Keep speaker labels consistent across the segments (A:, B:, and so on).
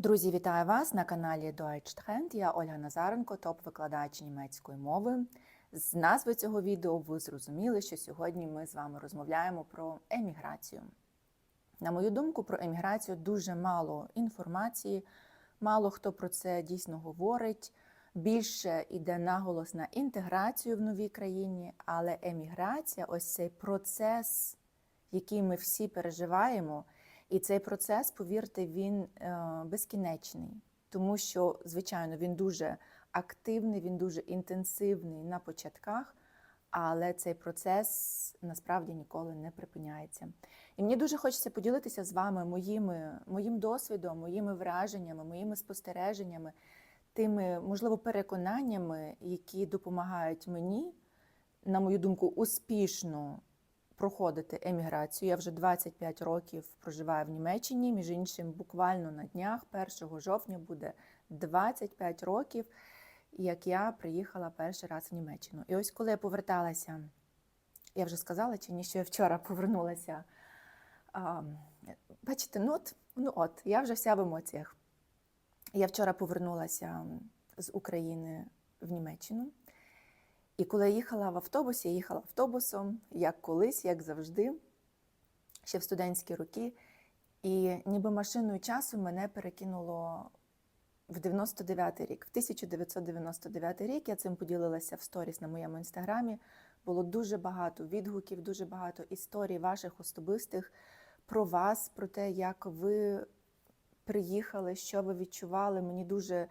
A: Друзі, вітаю вас на каналі Deutsch Trend. Я Ольга Назаренко, топ-викладач німецької мови. З назви цього відео ви зрозуміли, що сьогодні ми з вами розмовляємо про еміграцію. На мою думку, про еміграцію дуже мало інформації, мало хто про це дійсно говорить. Більше йде наголос на інтеграцію в новій країні, але еміграція, ось цей процес, який ми всі переживаємо. І цей процес, повірте, він е, безкінечний, тому що, звичайно, він дуже активний, він дуже інтенсивний на початках, але цей процес насправді ніколи не припиняється. І мені дуже хочеться поділитися з вами моїми, моїм досвідом, моїми враженнями, моїми спостереженнями, тими, можливо, переконаннями, які допомагають мені, на мою думку, успішно проходити еміграцію. Я вже 25 років проживаю в Німеччині. Між іншим, буквально на днях, 1 жовтня, буде 25 років, як я приїхала перший раз в Німеччину. І ось коли я поверталася, я вже сказала, чи ні, що я вчора повернулася. А, бачите, ну от, ну от, я вже вся в емоціях. Я вчора повернулася з України в Німеччину. І коли я їхала в автобусі, я їхала автобусом, як колись, як завжди, ще в студентські роки. І ніби машиною часу мене перекинуло в 99-й рік. В 1999 рік я цим поділилася в сторіс на моєму інстаграмі. Було дуже багато відгуків, дуже багато історій ваших особистих про вас, про те, як ви приїхали, що ви відчували. Мені дуже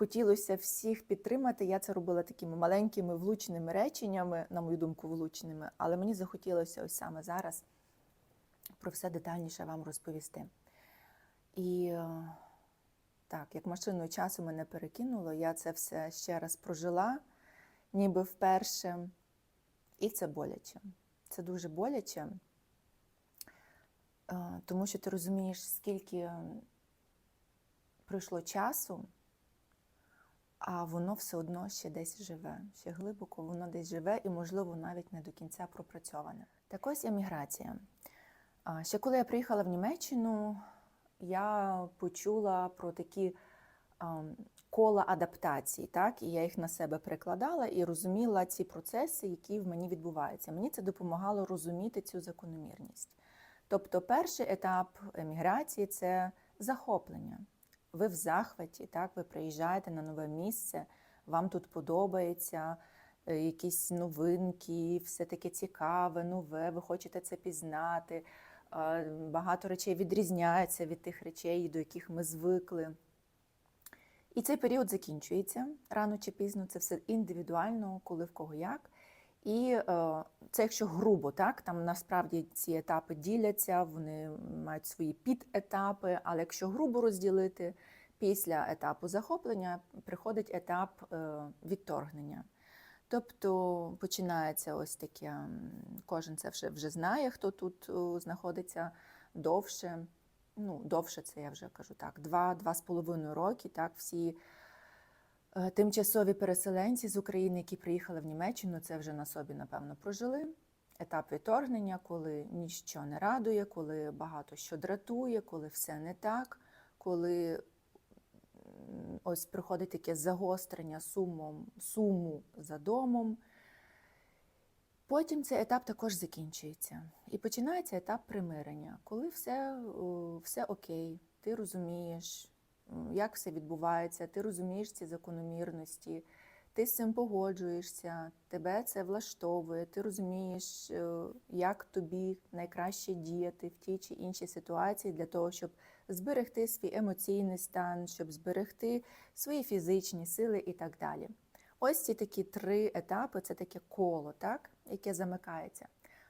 A: хотілося всіх підтримати. Я це робила такими маленькими влучними реченнями, на мою думку, влучними, але мені захотілося ось саме зараз про все детальніше вам розповісти. І е, так, як машиною часу мене перекинуло, я це все ще раз прожила, ніби вперше. І це боляче. Це дуже боляче, е, тому що ти розумієш, скільки пройшло часу а воно все одно ще десь живе, ще глибоко воно десь живе і, можливо, навіть не до кінця пропрацьоване. Так ось еміграція. Ще коли я приїхала в Німеччину, я почула про такі кола адаптації, так, і я їх на себе перекладала і розуміла ці процеси, які в мені відбуваються. Мені це допомагало розуміти цю закономірність. Тобто, перший етап еміграції це захоплення ви в захваті, так, ви приїжджаєте на нове місце, вам тут подобається е, якісь новинки, все таке цікаве, нове, ви хочете це пізнати. Багато речей відрізняється від тих речей, до яких ми звикли. І цей період закінчується рано чи пізно, це все індивідуально, коли в кого як. І е, це якщо грубо, так там насправді ці етапи діляться, вони мають свої підетапи, але якщо грубо розділити, після етапу захоплення приходить етап е, відторгнення. Тобто починається ось таке, кожен це вже вже знає, хто тут знаходиться довше. Ну, довше це я вже кажу так, два-два з половиною роки. Так, всі Е, тимчасові переселенці з України, які приїхали в Німеччину, це вже на собі, напевно, прожили. Етап відторгнення, коли ніщо не радує, коли багато що дратує, коли все не так, коли ось приходить таке загострення сумом, суму за домом. Потім цей етап також закінчується. І починається етап примирення, коли все, все окей, ти розумієш, як все відбувається, ти розумієш ці закономірності, ти з цим погоджуєшся, тебе це влаштовує, ти розумієш, е, як тобі найкраще діяти в тій чи іншій ситуації для того, щоб зберегти свій емоційний стан, щоб зберегти свої фізичні сили і так далі. Ось ці такі три етапи це таке коло, так, яке замикається.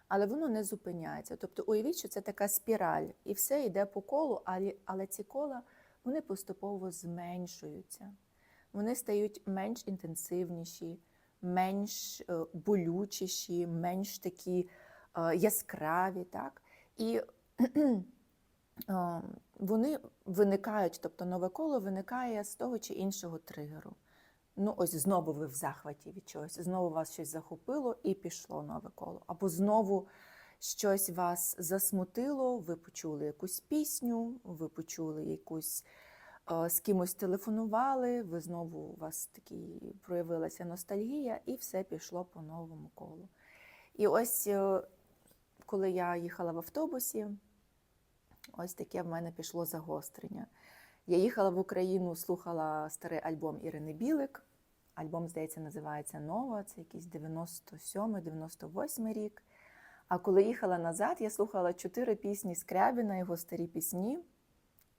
A: Але воно не зупиняється. Тобто, уявіть, що це така спіраль, і все йде по колу, але, але ці кола вони поступово зменшуються, вони стають менш інтенсивніші, менш е, болючіші, менш такі е, яскраві. Так? І е, вони виникають, тобто нове коло виникає з того чи іншого тригеру. Ну, ось знову ви в захваті від чогось, знову вас щось захопило і пішло нове коло. Або знову щось вас засмутило, ви почули якусь пісню, ви почули якусь е, з кимось телефонували, ви знову у вас такі проявилася ностальгія, і все пішло по новому колу. І ось е, коли я їхала в автобусі, ось таке в мене пішло загострення. Я їхала в Україну, слухала старий альбом Ірини Білик. Альбом, здається, називається Нова, це якийсь 97-98 рік. А коли їхала назад, я слухала чотири пісні Скрябіна, його старі пісні.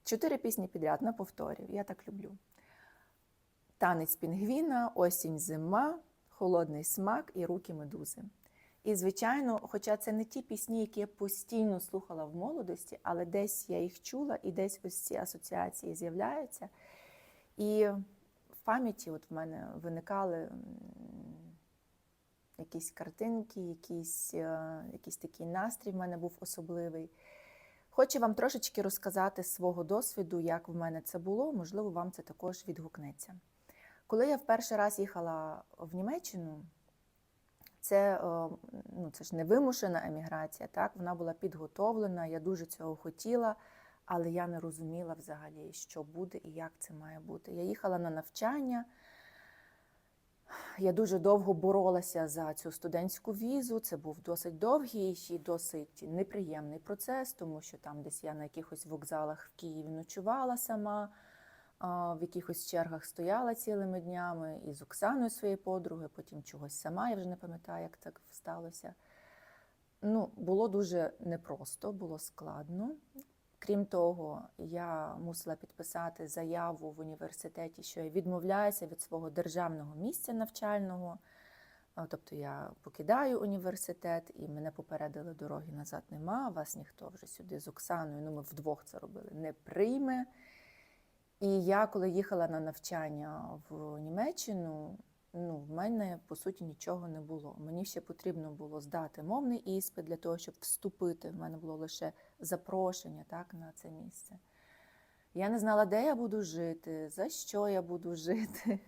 A: Чотири пісні підряд на повторі. Я так люблю. Танець пінгвіна, осінь зима, холодний смак і руки медузи. І, звичайно, хоча це не ті пісні, які я постійно слухала в молодості, але десь я їх чула, і десь ось ці асоціації з'являються. І в пам'яті от в мене виникали якісь картинки, якийсь, е, якийсь такий настрій в мене був особливий. Хочу вам трошечки розказати свого досвіду, як в мене це було, можливо, вам це також відгукнеться. Коли я в перший раз їхала в Німеччину, це, е, ну, це ж не вимушена еміграція, так? вона була підготовлена, я дуже цього хотіла, але я не розуміла взагалі, що буде і як це має бути. Я їхала на навчання. Я дуже довго боролася за цю студентську візу. Це був досить довгий і досить неприємний процес, тому що там десь я на якихось вокзалах в Києві ночувала сама, в якихось чергах стояла цілими днями і з Оксаною своєю подругою, потім чогось сама, я вже не пам'ятаю, як так сталося. Ну, було дуже непросто, було складно. Крім того, я мусила підписати заяву в університеті, що я відмовляюся від свого державного місця навчального. Тобто я покидаю університет, і мене попередили, дороги назад нема. Вас ніхто вже сюди з Оксаною, ну ми вдвох це робили, не прийме. І я, коли їхала на навчання в Німеччину, ну, в мене по суті нічого не було. Мені ще потрібно було здати мовний іспит для того, щоб вступити. В мене було лише запрошення так, на це місце. Я не знала, де я буду жити, за що я буду жити,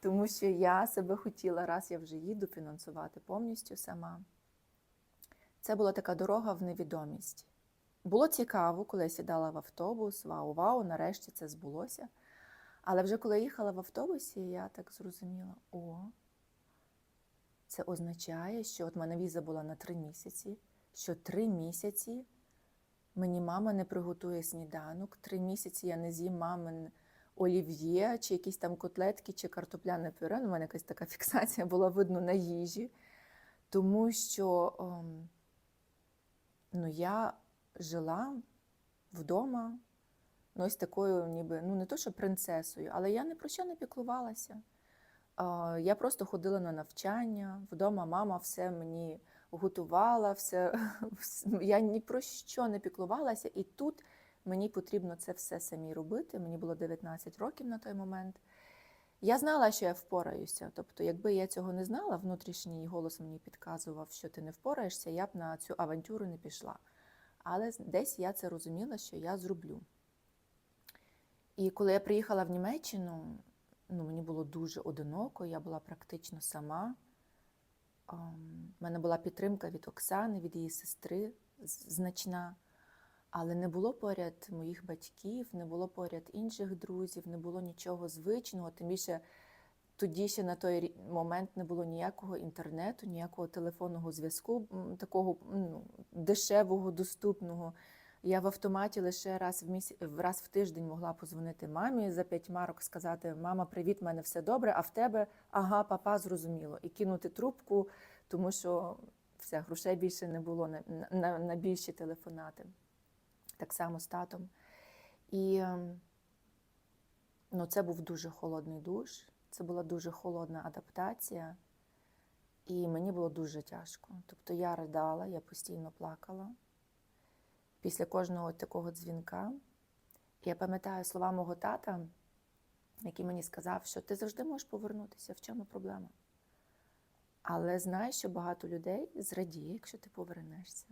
A: тому що я себе хотіла, раз я вже їду фінансувати повністю сама. Це була така дорога в невідомість. Було цікаво, коли я сідала в автобус, вау-вау, нарешті це збулося. Але вже коли їхала в автобусі, я так зрозуміла: о, це означає, що от мене віза була на три місяці, що три місяці мені мама не приготує сніданок, три місяці я не з'їм мамин олів'є, чи якісь там котлетки, чи картопляне пюре. Ну, У мене якась така фіксація була видно на їжі, тому що ем, ну, я жила вдома ну, ось такою, ніби, ну не то, що принцесою, але я ні про що не піклувалася. Я просто ходила на навчання, вдома мама все мені готувала, все, я ні про що не піклувалася, і тут мені потрібно це все самі робити. Мені було 19 років на той момент. Я знала, що я впораюся. Тобто, якби я цього не знала, внутрішній голос мені підказував, що ти не впораєшся, я б на цю авантюру не пішла. Але десь я це розуміла, що я зроблю. І коли я приїхала в Німеччину, ну, мені було дуже одиноко, я була практично сама. У мене була підтримка від Оксани, від її сестри значна, але не було поряд моїх батьків, не було поряд інших друзів, не було нічого звичного. Тим більше тоді ще на той момент не було ніякого інтернету, ніякого телефонного зв'язку, такого ну, дешевого, доступного. Я в автоматі лише раз в місяць, раз в тиждень могла позвонити мамі за п'ять марок, сказати: Мама, привіт, в мене все добре, а в тебе ага, папа, зрозуміло. І кинути трубку, тому що все, грошей більше не було на, на, на більші телефонати. Так само з татом. І ну, це був дуже холодний душ, це була дуже холодна адаптація, і мені було дуже тяжко. Тобто я ридала, я постійно плакала після кожного такого дзвінка. Я пам'ятаю слова мого тата, який мені сказав, що ти завжди можеш повернутися, в чому проблема. Але знай, що багато людей зрадіє, якщо ти повернешся.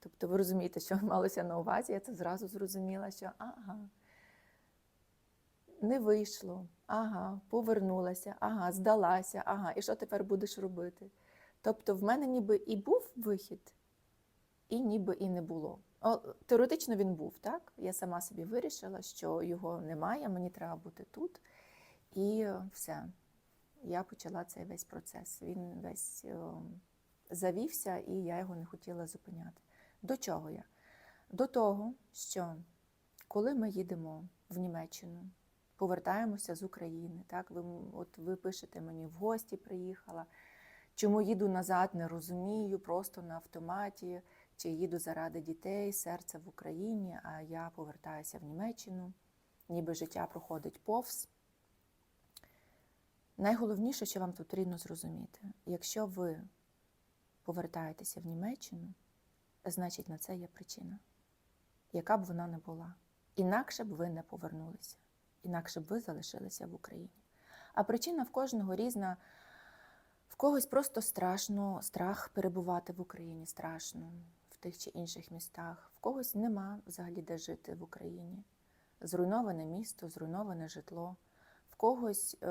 A: Тобто, ви розумієте, що малося на увазі, я це зразу зрозуміла, що ага, не вийшло, ага, повернулася, ага, здалася, ага, і що тепер будеш робити? Тобто, в мене ніби і був вихід, і ніби і не було. Теоретично він був, так? Я сама собі вирішила, що його немає, мені треба бути тут. І все. Я почала цей весь процес. Він весь е, завівся, і я його не хотіла зупиняти. До чого я? До того, що коли ми їдемо в Німеччину, повертаємося з України, так? Ви, от ви пишете мені в гості приїхала. Чому їду назад, не розумію, просто на автоматі, чи їду заради дітей, серце в Україні, а я повертаюся в Німеччину, ніби життя проходить повз. Найголовніше, що вам потрібно зрозуміти, якщо ви повертаєтеся в Німеччину, значить на це є причина, яка б вона не була. Інакше б ви не повернулися, інакше б ви залишилися в Україні. А причина в кожного різна. В когось просто страшно, страх перебувати в Україні страшно тих чи інших містах. В когось нема взагалі де жити в Україні. Зруйноване місто, зруйноване житло. В когось е,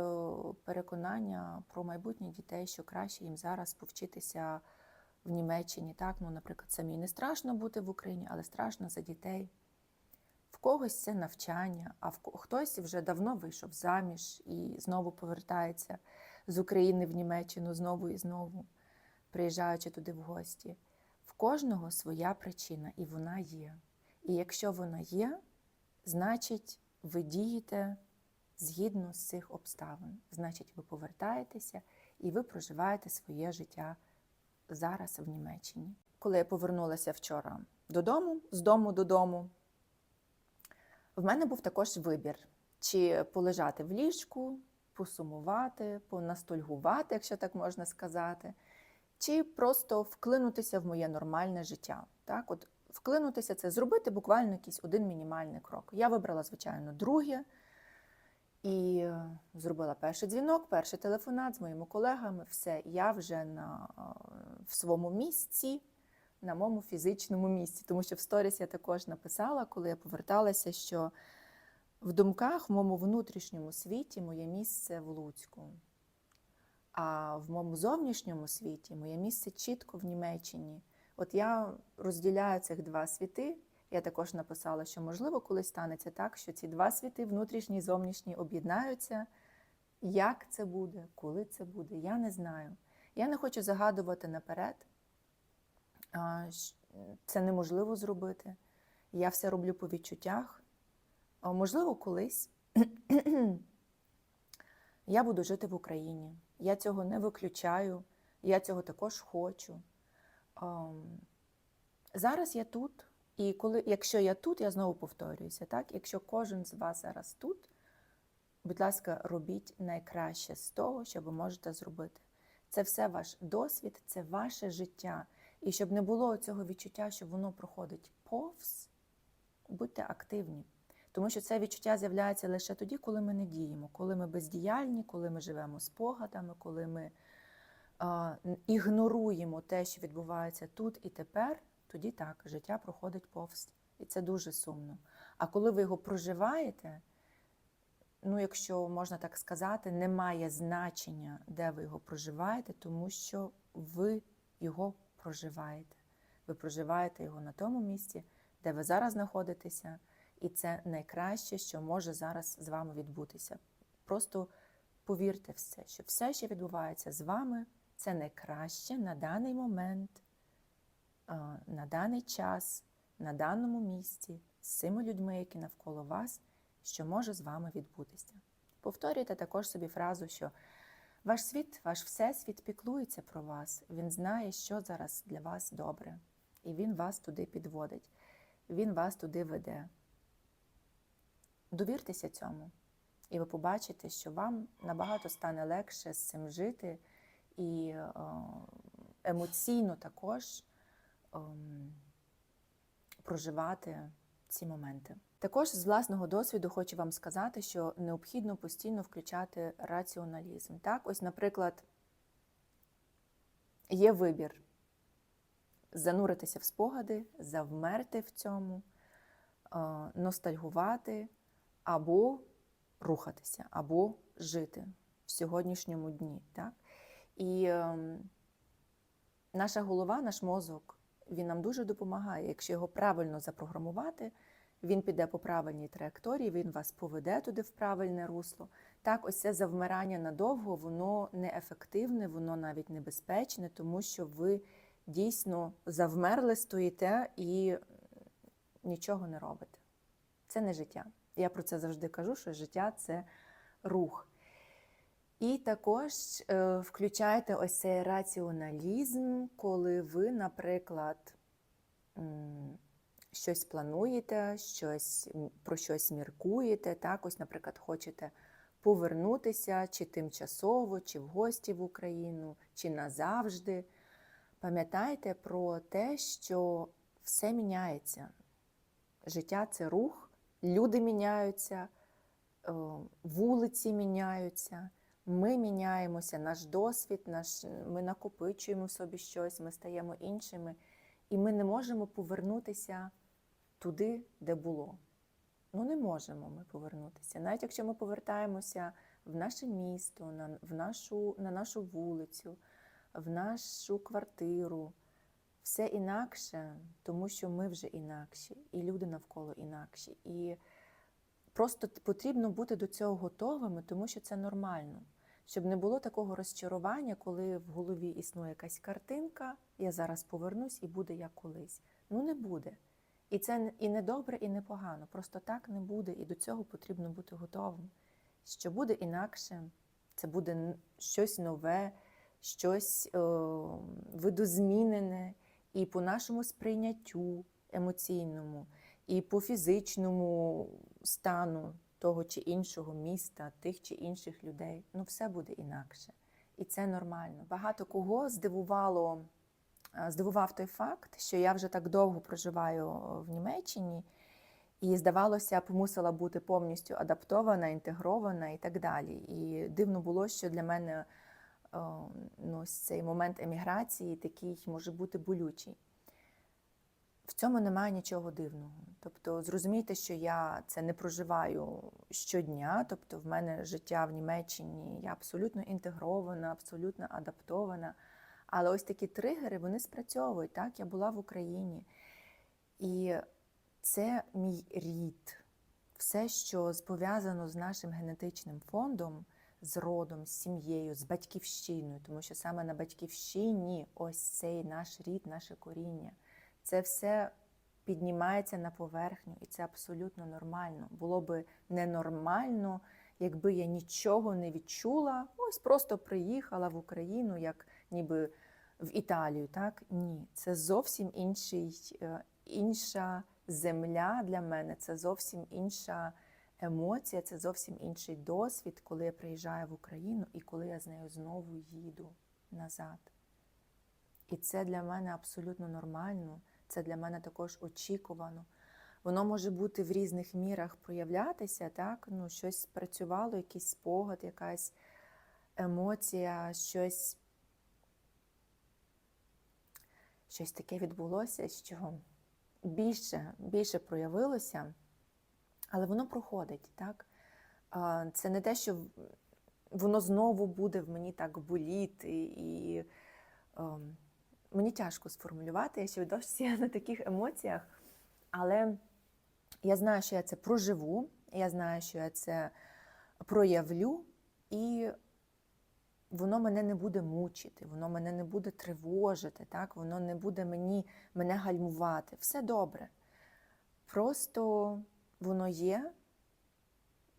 A: переконання про майбутнє дітей, що краще їм зараз повчитися в Німеччині. Так, ну, наприклад, самі не страшно бути в Україні, але страшно за дітей. В когось це навчання, а в хтось вже давно вийшов заміж і знову повертається з України в Німеччину знову і знову, приїжджаючи туди в гості. Кожного своя причина, і вона є. І якщо вона є, значить ви дієте згідно з цих обставин. Значить, ви повертаєтеся і ви проживаєте своє життя зараз в Німеччині. Коли я повернулася вчора додому, з дому додому, в мене був також вибір: чи полежати в ліжку, посумувати, понастольгувати, якщо так можна сказати, чи просто вклинутися в моє нормальне життя. Так, от вклинутися це зробити буквально якийсь один мінімальний крок. Я вибрала, звичайно, друге і е, зробила перший дзвінок, перший телефонат з моїми колегами. Все, я вже на, е, в своєму місці, на моєму фізичному місці. Тому що в сторіс я також написала, коли я поверталася, що в думках, в моєму внутрішньому світі моє місце в Луцьку. А в моєму зовнішньому світі моє місце чітко в Німеччині. От я розділяю цих два світи. Я також написала, що можливо колись станеться так, що ці два світи, внутрішній і зовнішній, об'єднаються. Як це буде, коли це буде, я не знаю. Я не хочу загадувати наперед. Це неможливо зробити. Я все роблю по відчуттях. Можливо, колись я буду жити в Україні. Я цього не виключаю, я цього також хочу. Ам, Зараз я тут, і коли, якщо я тут, я знову повторююся, так? Якщо кожен з вас зараз тут, будь ласка, робіть найкраще з того, що ви можете зробити. Це все ваш досвід, це ваше життя. І щоб не було цього відчуття, що воно проходить повз, будьте активні. Тому що це відчуття з'являється лише тоді, коли ми не діємо, коли ми бездіяльні, коли ми живемо спогадами, коли ми а, ігноруємо те, що відбувається тут і тепер, тоді так, життя проходить повз. І це дуже сумно. А коли ви його проживаєте, ну, якщо можна так сказати, немає значення, де ви його проживаєте, тому що ви його проживаєте. Ви проживаєте його на тому місці, де ви зараз знаходитеся, і це найкраще, що може зараз з вами відбутися. Просто повірте в це, що все, що відбувається з вами, це найкраще на даний момент, на даний час, на даному місці, з цими людьми, які навколо вас, що може з вами відбутися. Повторюйте також собі фразу, що ваш світ, ваш всесвіт піклується про вас. Він знає, що зараз для вас добре, і він вас туди підводить, він вас туди веде. Довіртеся цьому, і ви побачите, що вам набагато стане легше з цим жити і е, емоційно також ем, проживати ці моменти. Також з власного досвіду хочу вам сказати, що необхідно постійно включати раціоналізм. Так, ось, наприклад, є вибір зануритися в спогади, завмерти в цьому, е, ностальгувати або рухатися, або жити в сьогоднішньому дні. Так? І ем, наша голова, наш мозок він нам дуже допомагає. Якщо його правильно запрограмувати, він піде по правильній траєкторії, він вас поведе туди в правильне русло. Так, ось це завмирання надовго, воно неефективне, воно навіть небезпечне, тому що ви дійсно завмерли, стоїте і нічого не робите. Це не життя. Я про це завжди кажу, що життя це рух. І також е, включайте ось цей раціоналізм, коли ви, наприклад, щось плануєте, щось, про щось міркуєте. Так, ось, наприклад, хочете повернутися чи тимчасово, чи в гості в Україну, чи назавжди. Пам'ятайте про те, що все міняється. Життя це рух, люди міняються, е, вулиці міняються. Ми міняємося, наш досвід, наш, ми накопичуємо собі щось, ми стаємо іншими, і ми не можемо повернутися туди, де було. Ну, не можемо ми повернутися. Навіть якщо ми повертаємося в наше місто, на, в нашу, на нашу вулицю, в нашу квартиру, все інакше, тому що ми вже інакші, і люди навколо інакші. І просто потрібно бути до цього готовими, тому що це нормально. Щоб не було такого розчарування, коли в голові існує якась картинка, я зараз повернусь і буде як колись. Ну не буде. І це і не добре, і не погано. Просто так не буде, і до цього потрібно бути готовим. Що буде інакше, це буде щось нове, щось е, видозмінене, і по нашому сприйняттю емоційному, і по фізичному стану того чи іншого міста, тих чи інших людей. Ну, все буде інакше. І це нормально. Багато кого здивувало, здивував той факт, що я вже так довго проживаю в Німеччині, і, здавалося, б, мусила бути повністю адаптована, інтегрована і так далі. І дивно було, що для мене ну, цей момент еміграції такий може бути болючий. В цьому немає нічого дивного. Тобто, зрозумійте, що я це не проживаю щодня, тобто в мене життя в Німеччині, я абсолютно інтегрована, абсолютно адаптована. Але ось такі тригери вони спрацьовують. Так, я була в Україні. І це мій рід. Все, що пов'язано з нашим генетичним фондом, з родом, з сім'єю, з батьківщиною, тому що саме на батьківщині ось цей наш рід, наше коріння. Це все піднімається на поверхню, і це абсолютно нормально. Було би ненормально, якби я нічого не відчула, ось просто приїхала в Україну, як ніби в Італію. Так? Ні, це зовсім інший, е, інша земля для мене, це зовсім інша емоція, це зовсім інший досвід, коли я приїжджаю в Україну і коли я з нею знову їду назад. І це для мене абсолютно нормально, це для мене також очікувано. Воно може бути в різних мірах проявлятися, так? Ну, щось спрацювало, якийсь спогад, якась емоція, щось, щось таке відбулося, що більше, більше проявилося, але воно проходить, так? Це не те, що воно знову буде в мені так боліти і. ем, Мені тяжко сформулювати, я ще досі на таких емоціях, але я знаю, що я це проживу, я знаю, що я це проявлю, і воно мене не буде мучити, воно мене не буде тривожити, так? воно не буде мені, мене гальмувати. Все добре. Просто воно є,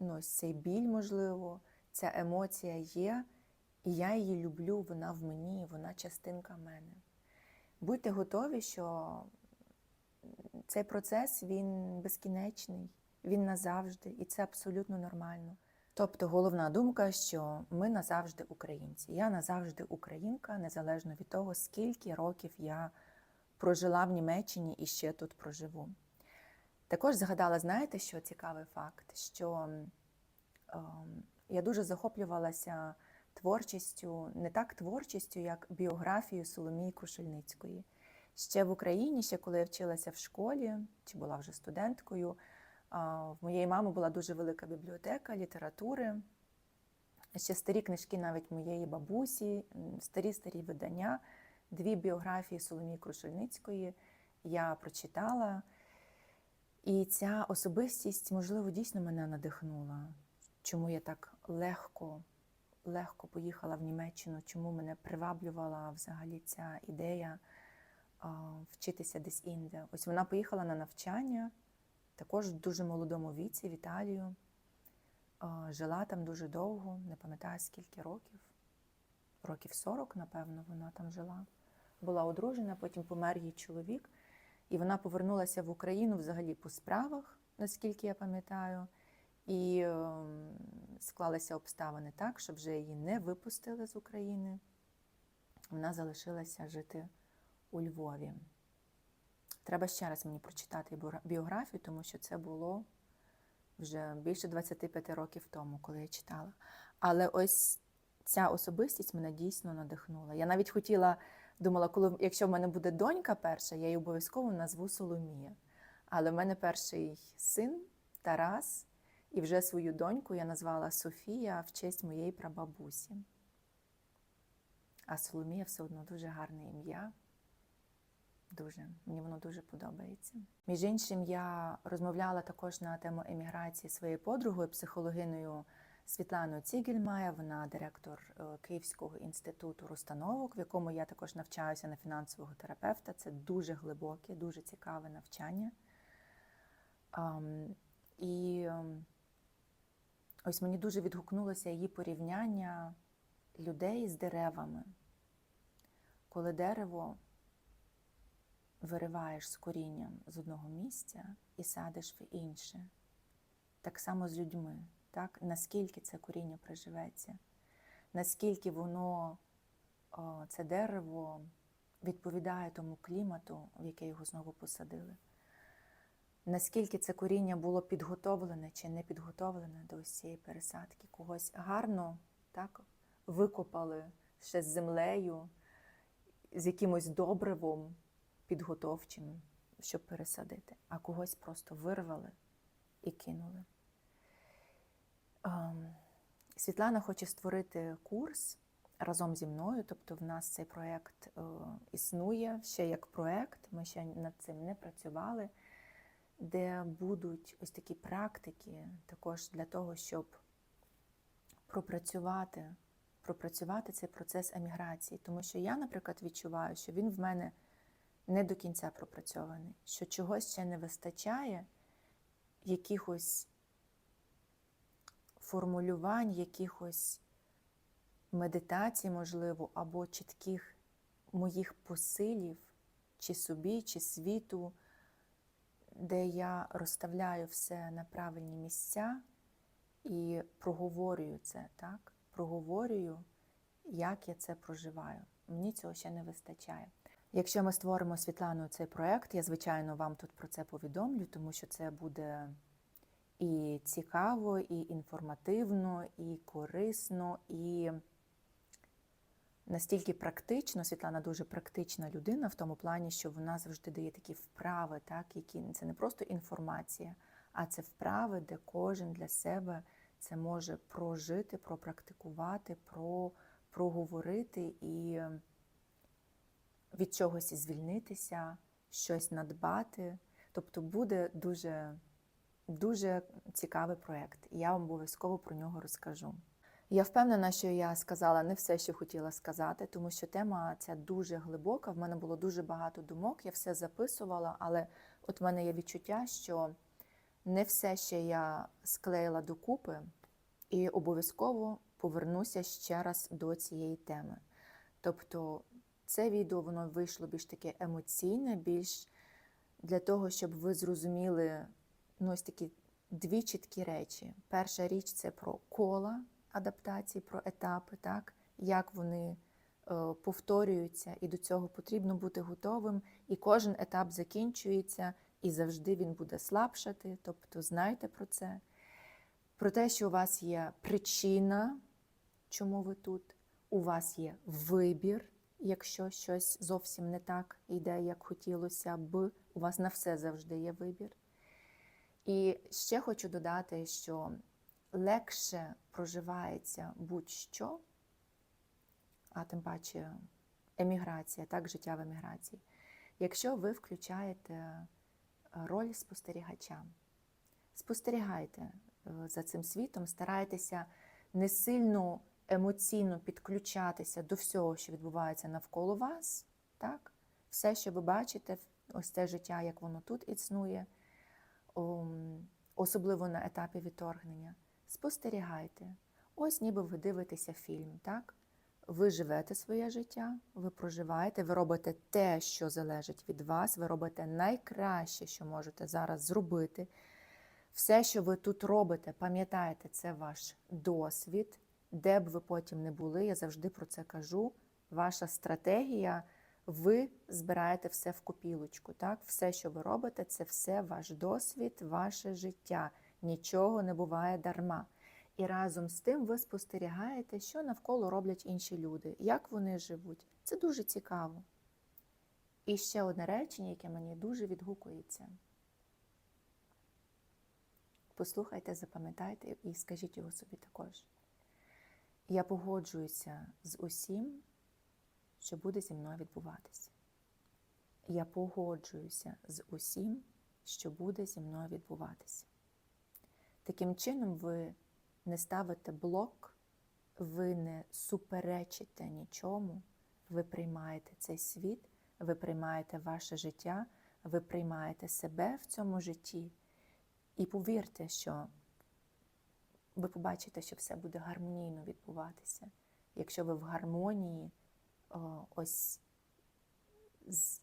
A: ну, цей біль, можливо, ця емоція є, і я її люблю, вона в мені, вона частинка мене. Будьте готові, що цей процес він безкінечний, він назавжди, і це абсолютно нормально. Тобто головна думка, що ми назавжди українці. Я назавжди українка, незалежно від того, скільки років я прожила в Німеччині і ще тут проживу. Також згадала, знаєте, що цікавий факт, що е, я дуже захоплювалася творчістю, не так творчістю, як біографією Соломії Крушельницької. Ще в Україні, ще коли я вчилася в школі, чи була вже студенткою, в моєї мами була дуже велика бібліотека літератури. Ще старі книжки навіть моєї бабусі, старі-старі видання. дві біографії Соломії Крушельницької я прочитала. І ця особистість, можливо, дійсно мене надихнула. Чому я так легко, легко поїхала в Німеччину, чому мене приваблювала взагалі ця ідея вчитися десь інде. Ось вона поїхала на навчання, також в дуже молодому віці в Італію. Жила там дуже довго, не пам'ятаю скільки років. Років 40, напевно, вона там жила. Була одружена, потім помер її чоловік. І вона повернулася в Україну взагалі по справах, наскільки я пам'ятаю, і е, склалися обставини так, що вже її не випустили з України. Вона залишилася жити у Львові. Треба ще раз мені прочитати біографію, тому що це було вже більше 25 років тому, коли я читала. Але ось ця особистість мене дійсно надихнула. Я навіть хотіла думала, коли якщо в мене буде донька перша, я її обов'язково назву Соломія. Але в мене перший син Тарас, і вже свою доньку я назвала Софія в честь моєї прабабусі. А Соломія все одно дуже гарне ім'я. Дуже, мені воно дуже подобається. Між іншим, я розмовляла також на тему еміграції своєю подругою, психологиною Світланою Цігельмає, вона директор е, Київського інституту розстановок, в якому я також навчаюся на фінансового терапевта. Це дуже глибоке, дуже цікаве навчання. І ем, ось мені дуже відгукнулося її порівняння людей з деревами. Коли дерево вириваєш з корінням з одного місця і садиш в інше, так само з людьми так, наскільки це коріння приживеться, наскільки воно, це дерево, відповідає тому клімату, в який його знову посадили. Наскільки це коріння було підготовлене чи не підготовлене до ось цієї пересадки, когось гарно так, викопали ще з землею, з якимось добривом підготовчим, щоб пересадити, а когось просто вирвали і кинули. Ем, Світлана хоче створити курс разом зі мною, тобто в нас цей проєкт е, існує ще як проєкт, ми ще над цим не працювали, де будуть ось такі практики також для того, щоб пропрацювати, пропрацювати цей процес еміграції. Тому що я, наприклад, відчуваю, що він в мене не до кінця пропрацьований, що чогось ще не вистачає, якихось формулювань якихось медитацій, можливо, або чітких моїх посилів, чи собі, чи світу, де я розставляю все на правильні місця і проговорюю це, так? Проговорюю, як я це проживаю. Мені цього ще не вистачає. Якщо ми створимо Світланою цей проект, я, звичайно, вам тут про це повідомлю, тому що це буде і цікаво, і інформативно, і корисно, і настільки практично. Світлана дуже практична людина в тому плані, що вона завжди дає такі вправи, так, які це не просто інформація, а це вправи, де кожен для себе це може прожити, пропрактикувати, про, проговорити і від чогось звільнитися, щось надбати. Тобто буде дуже дуже цікавий проєкт, і я вам обов'язково про нього розкажу. Я впевнена, що я сказала не все, що хотіла сказати, тому що тема ця дуже глибока. В мене було дуже багато думок, я все записувала, але от в мене є відчуття, що не все ще я склеїла докупи, і обов'язково повернуся ще раз до цієї теми. Тобто, це відео воно вийшло більш таке емоційне, більш для того, щоб ви зрозуміли ну, ось такі дві чіткі речі. Перша річ це про кола адаптації, про етапи, так, як вони е, повторюються, і до цього потрібно бути готовим. І кожен етап закінчується, і завжди він буде слабшати. Тобто знайте про це, про те, що у вас є причина, чому ви тут, у вас є вибір. Якщо щось зовсім не так йде, як хотілося б, у вас на все завжди є вибір. І ще хочу додати, що легше проживається будь-що, а тим паче еміграція, так, життя в еміграції. Якщо ви включаєте е, роль спостерігача, спостерігайте е, за цим світом, старайтеся не сильно емоційно підключатися до всього, що відбувається навколо вас. Так? Все, що ви бачите, ось це життя, як воно тут існує, особливо на етапі відторгнення. Спостерігайте. Ось ніби ви дивитеся фільм, так? Ви живете своє життя, ви проживаєте, ви робите те, що залежить від вас, ви робите найкраще, що можете зараз зробити. Все, що ви тут робите, пам'ятайте, це ваш досвід, де б ви потім не були, я завжди про це кажу. Ваша стратегія, ви збираєте все в копілочку. Так? Все, що ви робите, це все ваш досвід, ваше життя. Нічого не буває дарма. І разом з тим ви спостерігаєте, що навколо роблять інші люди, як вони живуть. Це дуже цікаво. І ще одне речення, яке мені дуже відгукується. Послухайте, запам'ятайте і скажіть його собі також. Я погоджуюся з усім, що буде зі мною відбуватися. Я погоджуюся з усім, що буде зі мною відбуватися. Таким чином, ви не ставите блок, ви не суперечите нічому, ви приймаєте цей світ, ви приймаєте ваше життя, ви приймаєте себе в цьому житті. І повірте, що ви побачите, що все буде гармонійно відбуватися. Якщо ви в гармонії ось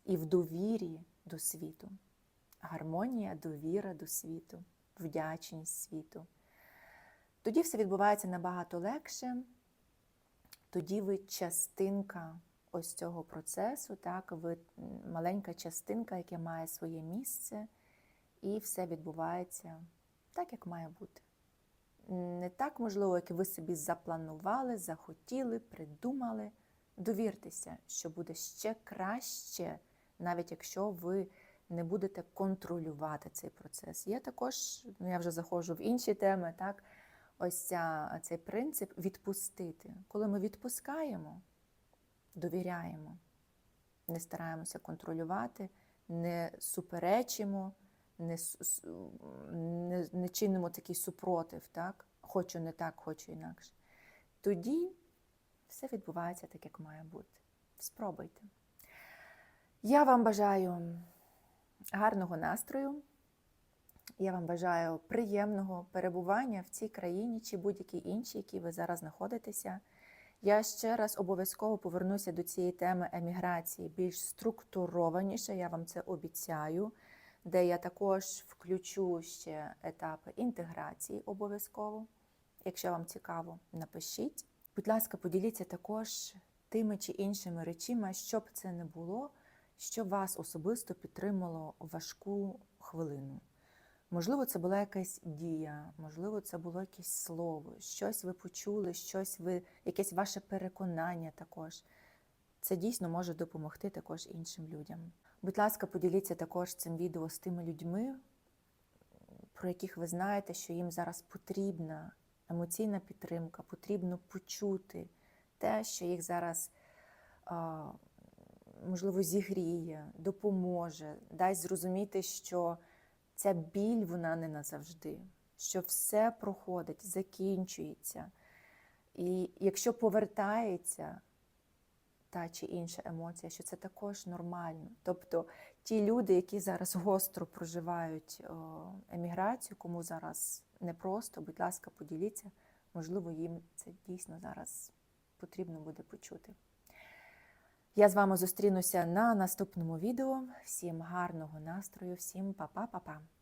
A: і в довірі до світу. Гармонія, довіра до світу, вдячність світу. Тоді все відбувається набагато легше, тоді ви частинка ось цього процесу, так, ви маленька частинка, яка має своє місце, і все відбувається так, як має бути. Не так, можливо, як ви собі запланували, захотіли, придумали. Довіртеся, що буде ще краще, навіть якщо ви не будете контролювати цей процес. Є також, ну я вже заходжу в інші теми, так, ось ця, цей принцип відпустити. Коли ми відпускаємо, довіряємо, не стараємося контролювати, не суперечимо, не, не, не чинимо такий супротив, так? хочу не так, хочу інакше. Тоді все відбувається так, як має бути. Спробуйте. Я вам бажаю гарного настрою. Я вам бажаю приємного перебування в цій країні чи будь-якій іншій, якій ви зараз знаходитеся. Я ще раз обов'язково повернуся до цієї теми еміграції більш структурованіше, я вам це обіцяю, де я також включу ще етапи інтеграції обов'язково. Якщо вам цікаво, напишіть. Будь ласка, поділіться також тими чи іншими речима, що б це не було, що вас особисто підтримало в важку хвилину. Можливо, це була якась дія, можливо, це було якесь слово, щось ви почули, щось ви, якесь ваше переконання також. Це дійсно може допомогти також іншим людям. Будь ласка, поділіться також цим відео з тими людьми, про яких ви знаєте, що їм зараз потрібна емоційна підтримка, потрібно почути те, що їх зараз можливо зігріє, допоможе, дасть зрозуміти, що ця біль вона не назавжди, що все проходить, закінчується. І якщо повертається та чи інша емоція, що це також нормально. Тобто ті люди, які зараз гостро проживають еміграцію, кому зараз непросто, будь ласка, поділіться, можливо, їм це дійсно зараз потрібно буде почути. Я з вами зустрінуся на наступному відео. Всім гарного настрою, всім па-па-па-па!